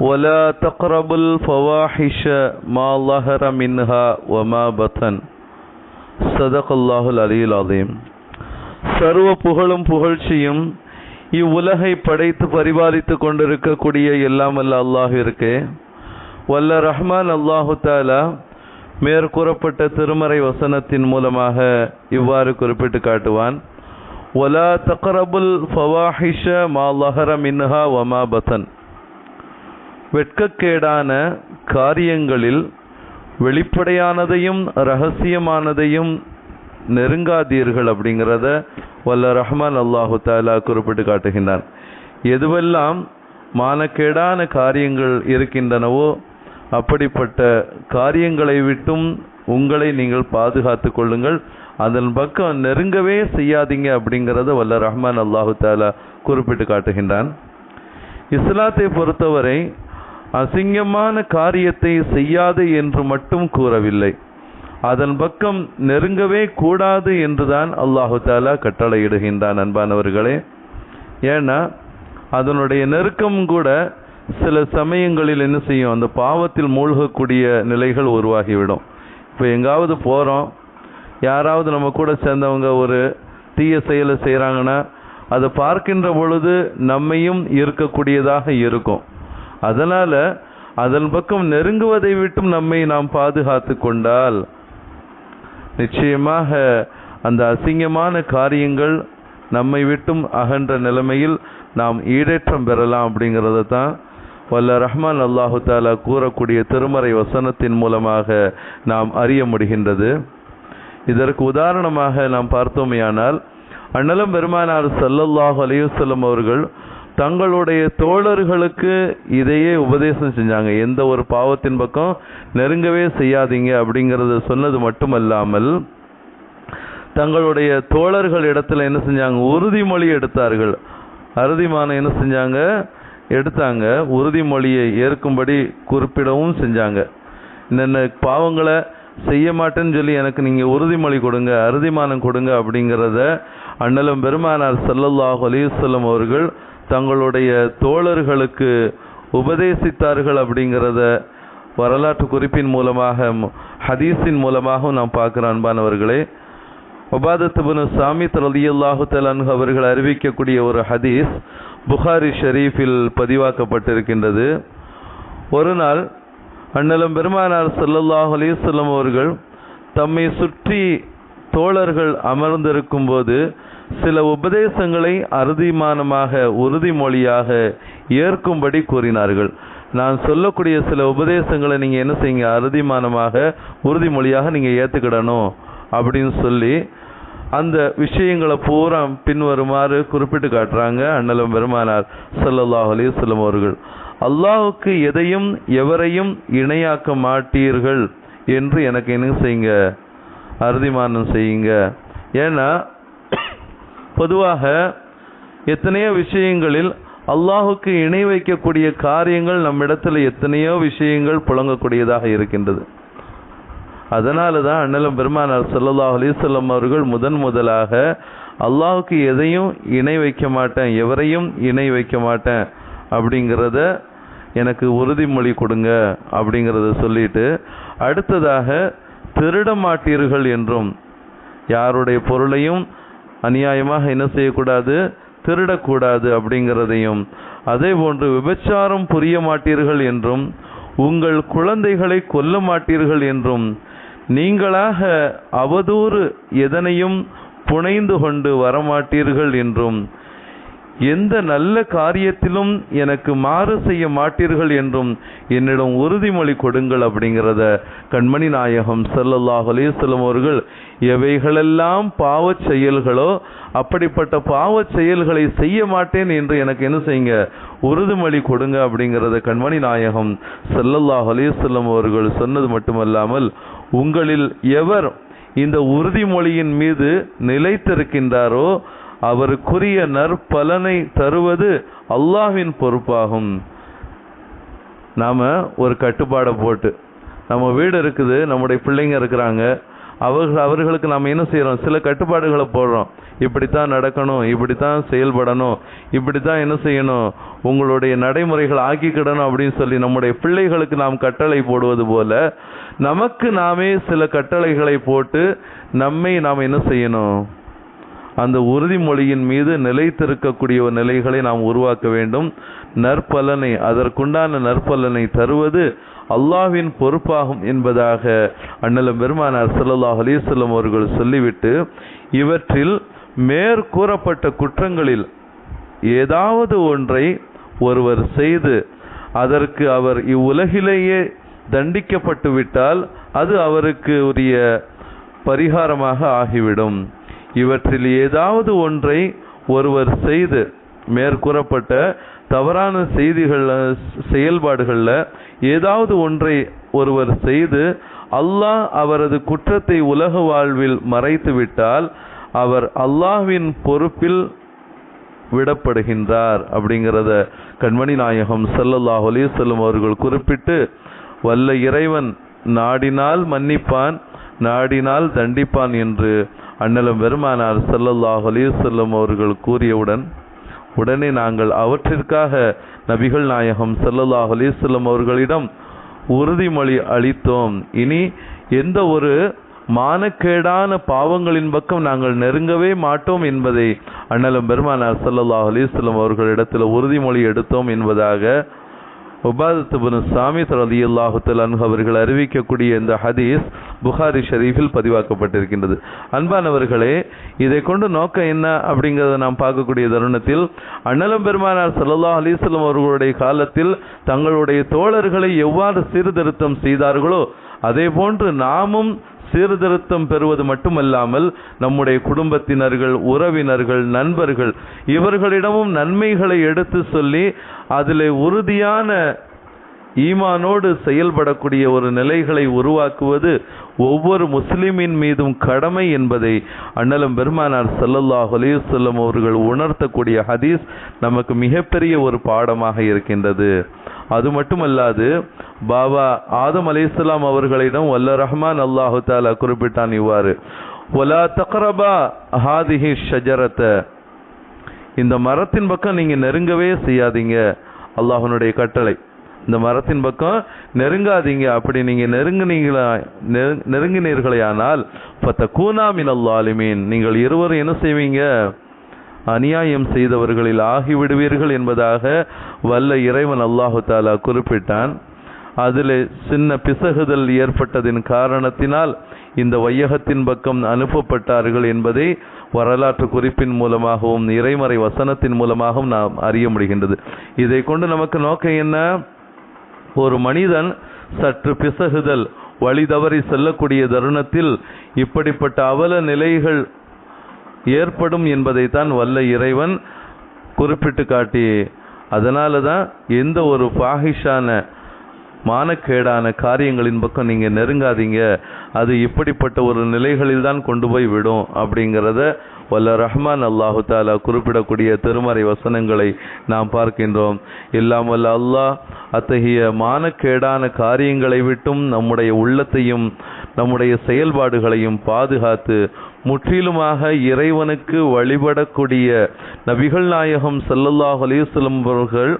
ولا تقربوا الفواحش ما ظهر منها وما بطن صدق الله العلي العظيم சர்வ புகழும் புகழ்ச்சியும் இவ்வுலகை படைத்து பரிபாலித்து கொண்டிருக்கக்கூடிய எல்லாம் அல்ல அல்லாஹிற்கு வல்ல ரஹ்மான் அல்லாஹு தாலா மேற்கூறப்பட்ட திருமறை வசனத்தின் மூலமாக இவ்வாறு குறிப்பிட்டு காட்டுவான் ஒலா தக்ரபுல் ஃபவாஹிஷ மா லஹர மின்ஹா வமா பத்தன் வெட்கக்கேடான காரியங்களில் வெளிப்படையானதையும் ரகசியமானதையும் நெருங்காதீர்கள் அப்படிங்கிறத வல்ல ரஹ்மான் அல்லாஹு தாலா குறிப்பிட்டு காட்டுகின்றான். எதுவெல்லாம் மானக்கேடான காரியங்கள் இருக்கின்றனவோ அப்படிப்பட்ட காரியங்களை விட்டும் உங்களை நீங்கள் பாதுகாத்து கொள்ளுங்கள். அதன் பக்கம் நெருங்கவே செய்யாதீங்க அப்படிங்கிறத வல்ல ரஹ்மான் அல்லாஹு தாலா குறிப்பிட்டு காட்டுகின்றான். இஸ்லாத்தை பொறுத்தவரை அசிங்கமான காரியத்தை செய்யாது என்று மட்டும் கூறவில்லை. அதன் பக்கம் நெருங்கவே கூடாது என்றுதான் அல்லாஹு தாலா கட்டளையிடுகின்றான் அன்பானவர்களே. ஏன்னா அதனுடைய நெருக்கம் கூட சில சமயங்களில் என்ன செய்யும்? அந்த பாவத்தில் மூழ்கக்கூடிய நிலைகள் உருவாகிவிடும். இப்போ எங்காவது போகிறோம் யாராவது நம்ம கூட சேர்ந்தவங்க ஒரு தீய செயலை செய்கிறாங்கன்னா அதை பார்க்கின்ற பொழுது நம்மையும் இருக்கக்கூடியதாக இருக்கும். அதனால் அதன் பக்கம் நெருங்குவதை விட்டும் நம்மை நாம் பாதுகாத்து கொண்டால் நிச்சயமாக அந்த அசிங்கமான காரியங்கள் நம்மை விட்டும் அகன்ற நிலைமையில் நாம் ஈடேற்றம் பெறலாம் அப்படிங்கிறத தான் வல்ல ரஹ்மான் அல்லாஹு தாலா கூறக்கூடிய திருமறை வசனத்தின் மூலமாக நாம் அறிய முடிகின்றது. இதற்கு உதாரணமாக நாம் பார்த்தோமேயானால் அண்ணலம் பெருமானார் சல்லல்லாஹு அலையுசல்லம் அவர்கள் தங்களுடைய தோழர்களுக்கு இதையே உபதேசம் செஞ்சாங்க. எந்த ஒரு பாவத்தின் பக்கம் நெருங்கவே செய்யாதீங்க அப்படிங்கிறத சொன்னது மட்டுமல்லாமல் தங்களுடைய தோழர்கள் இடத்துல என்ன செஞ்சாங்க? உறுதிமொழி எடுத்தார்கள். அறுதிமான என்ன செஞ்சாங்க? எடுத்தாங்க. உறுதிமொழியை ஏற்கும்படி குறிப்பிடவும் செஞ்சாங்க. என்னென்ன பாவங்களை செய்ய மாட்டேன்னு சொல்லி எனக்கு நீங்கள் உறுதிமொழி கொடுங்க அறுதிமானம் கொடுங்க அப்படிங்கிறத அண்ணலும் பெருமானார் சல்லல்லாஹ் அலிசல்லம் அவர்கள் தங்களுடைய தோழர்களுக்கு உபதேசித்தார்கள் அப்படிங்கிறத வரலாற்று குறிப்பின் மூலமாக ஹதீஸின் மூலமாகவும் நாம் பார்க்குறோம் அன்பானவர்களே. ஒபாதத்துபுனு சாமி ரலியல்லாஹு தலான்ஹு அவர்கள் அறிவிக்கக்கூடிய ஒரு ஹதீஸ் புகாரி ஷெரீஃபில் பதிவாக்கப்பட்டிருக்கின்றது. ஒரு நாள் அண்ணலம் பெருமானார் சல்லல்லாஹ் அலிசல்லம் அவர்கள் தம்மை சுற்றி தோழர்கள் அமர்ந்திருக்கும் போது சில உபதேசங்களை அறுதிமானமாக உறுதிமொழியாக ஏற்கும்படி கூறினார்கள். நான் சொல்லக்கூடிய சில உபதேசங்களை நீங்கள் என்ன செய்யுங்க? அறுதிமானமாக உறுதிமொழியாக நீங்கள் ஏற்றுக்கிடணும் அப்படின்னு சொல்லி அந்த விஷயங்களை பூரா பின்வருமாறு குறிப்பிட்டு காட்டுறாங்க அண்ணலம் பெருமானார் சல்லல்லாஹ் சொல்லும் அவர்கள். அல்லாஹுக்கு எதையும் எவரையும் இணையாக்க மாட்டீர்கள் என்று எனக்கு என்ன செய்யுங்க? அறுதிமானம் செய்யுங்க. ஏன்னா பொதுவாக எத்தனையோ விஷயங்களில் அல்லாஹுக்கு இணை வைக்கக்கூடிய காரியங்கள் நம்மிடத்தில் எத்தனையோ விஷயங்கள் புழங்கக்கூடியதாக இருக்கின்றது. அதனால தான் அண்ணலம் பெருமானார் சல்லாஹ் அலிசல்லம் அவர்கள் முதன் முதலாக அல்லாஹுக்கு எதையும் இணை வைக்க மாட்டேன் எவரையும் இணை வைக்க மாட்டேன் அப்படிங்கிறத எனக்கு உறுதிமொழி கொடுங்க அப்படிங்கிறத சொல்லிட்டு அடுத்ததாக திருட மாட்டீர்கள் என்றும் யாருடைய பொருளையும் அநியாயமாக என்ன செய்யக்கூடாது? திருடக்கூடாது அப்படிங்கிறதையும். அதே போன்று விபச்சாரம் புரிய மாட்டீர்கள் என்றும் உங்கள் குழந்தைகளை கொல்ல மாட்டீர்கள் என்றும் நீங்களாக அவதூறு எதனையும் புனைந்து கொண்டு வரமாட்டீர்கள் என்றும் எந்த நல்ல காரியத்திலும் எனக்கு மாறு செய்ய மாட்டீர்கள் என்றும் என்னிடம் உறுதிமொழி கொடுங்கள் அப்படிங்கிறத கண்மணி நாயகம் ஸல்லல்லாஹு அலைஹி அவர்கள் எவைகளெல்லாம் பாவச் செயல்களோ அப்படிப்பட்ட பாவச் செயல்களை செய்ய மாட்டேன் என்று எனக்கு என்ன செய்யுங்க? உறுதிமொழி கொடுங்க அப்படிங்கிறத கண்மணி நாயகம் ஸல்லல்லாஹு அலைஹி அவர்கள் சொன்னது மட்டுமல்லாமல் உங்களில் எவர் இந்த உறுதிமொழியின் மீது நிலைத்திருக்கின்றாரோ அவருக்குரிய நற்பலனை தருவது அல்லாஹ்வின் பொறுப்பாகும். நாம் ஒரு கட்டுப்பாடை போட்டு நம்ம வீடு இருக்குது நம்முடைய பிள்ளைங்க இருக்கிறாங்க அவர்கள் அவர்களுக்கு நாம் என்ன செய்கிறோம் சில கட்டுப்பாடுகளை போடுறோம். இப்படித்தான் நடக்கணும் இப்படித்தான் செயல்படணும் இப்படித்தான் என்ன செய்யணும்? உங்களுடைய நடைமுறைகள் ஆக்கிக்கிடணும் அப்படின்னு சொல்லி நம்முடைய பிள்ளைகளுக்கு நாம் கட்டளை போடுவது போல நமக்கு நாமே சில கட்டளைகளை போட்டு நம்மை நாம் என்ன செய்யணும்? அந்த உறுதிமொழியின் மீது நிலைத்திருக்கக்கூடிய நிலைகளை நாம் உருவாக்க வேண்டும். நற்பலனை அதற்குண்டான நற்பலனை தருவது அல்லாஹ்வின் பொறுப்பாகும் என்பதாக அண்ணலம் பெருமானார் சல்லாஹ் அலிசல்லம் அவர்கள் சொல்லிவிட்டு இவற்றில் மேற்கூறப்பட்ட குற்றங்களில் ஏதாவது ஒன்றை ஒருவர் செய்து அதற்கு அவர் இவ்வுலகிலேயே தண்டிக்கப்பட்டு விட்டால் அது அவருக்கு உரிய பரிகாரமாக ஆகிவிடும். இவற்றில் ஏதாவது ஒன்றை ஒருவர் செய்து மேற்கூறப்பட்ட தவறான செய்திகள் செயல்பாடுகளில் ஏதாவது ஒன்றை ஒருவர் செய்து அல்லாஹ் அவரது குற்றத்தை உலக வாழ்வில் மறைத்துவிட்டால் அவர் அல்லாஹ்வின் பொறுப்பில் விடப்படுகின்றார் அப்படிங்கிறத கண்மணி நாயகம் சல்லல்லாஹ் அலைஹி செல்லும் அவர்கள் குறிப்பிட்டு வல்ல இறைவன் நாடினால் மன்னிப்பான் நாடினால் தண்டிப்பான் என்று அண்ணலும் பெருமானார் ஸல்லல்லாஹு அலைஹி அவர்கள் கூறியவுடன் உடனே நாங்கள் அவற்றிற்காக நபிகள் நாயகம் ஸல்லல்லாஹு அலைஹி அவர்களிடம் உறுதிமொழி அளித்தோம். இனி எந்த ஒரு மானக்கேடான பாவங்களின் பக்கம் நாங்கள் நெருங்கவே மாட்டோம் என்பதை அண்ணலும் பெருமானார் ஸல்லல்லாஹு அலைஹி அவர்களிடத்தில் உறுதிமொழி எடுத்தோம் என்பதாக உபாதத்து சாமி சாமித் ரலியல்லாஹு தஆலா அவர்கள் அறிவிக்கக்கூடிய இந்த ஹதீஸ் புகாரி ஷரீஃபில் பதிவாக்கப்பட்டிருக்கின்றது. அன்பானவர்களே இதை கொண்டு நோக்கம் என்ன அப்படிங்கிறத நாம் பார்க்கக்கூடிய தருணத்தில் அண்ணலம் பெருமானார் சல்லா அலிஸ்லம் அவர்களுடைய காலத்தில் தங்களுடைய தோழர்களை எவ்வாறு சீர்திருத்தம் செய்தார்களோ அதே போன்று நாமும் சீர்திருத்தம் பெறுவது மட்டுமல்லாமல் நம்முடைய குடும்பத்தினர்கள் உறவினர்கள் நண்பர்கள் இவர்களிடமும் நன்மைகளை எடுத்து சொல்லி அதில் உறுதியான ஈமானோடு செயல்படக்கூடிய ஒரு நிலைகளை உருவாக்குவது ஒவ்வொரு முஸ்லிமின் மீதும் கடமை என்பதை அண்ணலம் பெருமானார் சல்லல்லாஹ் அலையுசல்லம் அவர்கள் உணர்த்தக்கூடிய ஹதீஸ் நமக்கு மிகப்பெரிய ஒரு பாடமாக இருக்கின்றது. அது மட்டுமல்லாது பாபா ஆதம் அலைஹிஸ்ஸலாம் அவர்களிடம் வல்ல ரஹ்மான் அல்லாஹு தாலா குறிப்பிட்டான் இவ்வாறு ஒலா தக்ரபா ஹாதிஹி ஷஜரத்த இந்த மரத்தின் பக்கம் நீங்கள் நெருங்கவே செய்யாதீங்க. அல்லாஹனுடைய கட்டளை. இந்த மரத்தின் பக்கம் நெருங்காதீங்க. அப்படி நீங்கள் நெருங்கினீங்களா நெரு- நெருங்கினீர்களேயானால் கூனாமின் மினல் நீங்கள் இருவரும் என்ன செய்வீங்க? அநியாயம் செய்தவர்களில் ஆகிவிடுவீர்கள் என்பதாக வல்ல இறைவன் அல்லாஹு தாலா குறிப்பிட்டான். அதில் சின்ன பிசகுதல் ஏற்பட்டதின் காரணத்தினால் இந்த வையகத்தின் பக்கம் அனுப்பப்பட்டார்கள் என்பதை வரலாற்று குறிப்பின் மூலமாகவும் இறைமறை வசனத்தின் மூலமாகவும் நாம் அறிய முடிகின்றது. இதை கொண்டு நமக்கு நோக்கம் என்ன? ஒரு மனிதன் சற்று பிசகுதல் வழி தவறி செல்லக்கூடிய தருணத்தில் இப்படிப்பட்ட அவல நிலைகள் ஏற்படும் என்பதைத்தான் வல்ல இறைவன் குறிப்பிட்டு காட்டி அதனால தான் எந்த ஒரு பாகிஷான மானக்கேடான காரியங்களின் பக்கம் நீங்கள் நெருங்காதீங்க. அது இப்படிப்பட்ட ஒரு நிலைகளில் தான் கொண்டு போய் விடும் அப்படிங்கிறத வல்ல ரஹ்மான் அல்லாஹு தாலா குறிப்பிடக்கூடிய திருமறை வசனங்களை நாம் பார்க்கின்றோம். எல்லாம் வல்ல அல்லாஹ் அத்தகைய மானக்கேடான காரியங்களை விட்டும் நம்முடைய உள்ளத்தையும் நம்முடைய செயல்பாடுகளையும் பாதுகாத்து முற்றிலுமாக இறைவனுக்கு வழிபடக்கூடிய நபிகள் நாயகம் செல்லல்லாஹ் அலைஹி அவர்கள்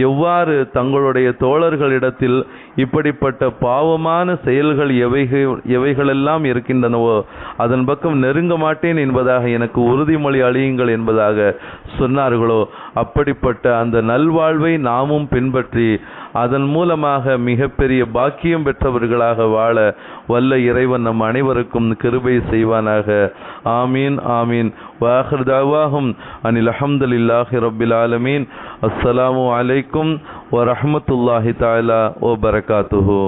எவ்வாறு தங்களுடைய தோழர்களிடத்தில் இப்படிப்பட்ட பாவமான செயல்கள் எவைகள் எவைகளெல்லாம் இருக்கின்றனவோ அதன் பக்கம் நெருங்க மாட்டேன் என்பதாக எனக்கு உறுதிமொழி அழியுங்கள் என்பதாக சொன்னார்களோ? அப்படிப்பட்ட அந்த நல்வாழ்வை நாமும் பின்பற்றி அதன் மூலமாக மிகப்பெரிய பாக்கியம் பெற்றவர்களாக வாழ வல்ல இறைவன் நம் அனைவருக்கும் கிருபை செய்வானாக. ஆமீன் ஆமீன். வாஹர் தாவாகும் அனில் அஹமதுல்லாஹி ரபில் ஆலமீன். அஸ்ஸலாமு அலைக்கும் வரஹமத்துல்லாஹி தாலா ஓ பரகாத்துஹு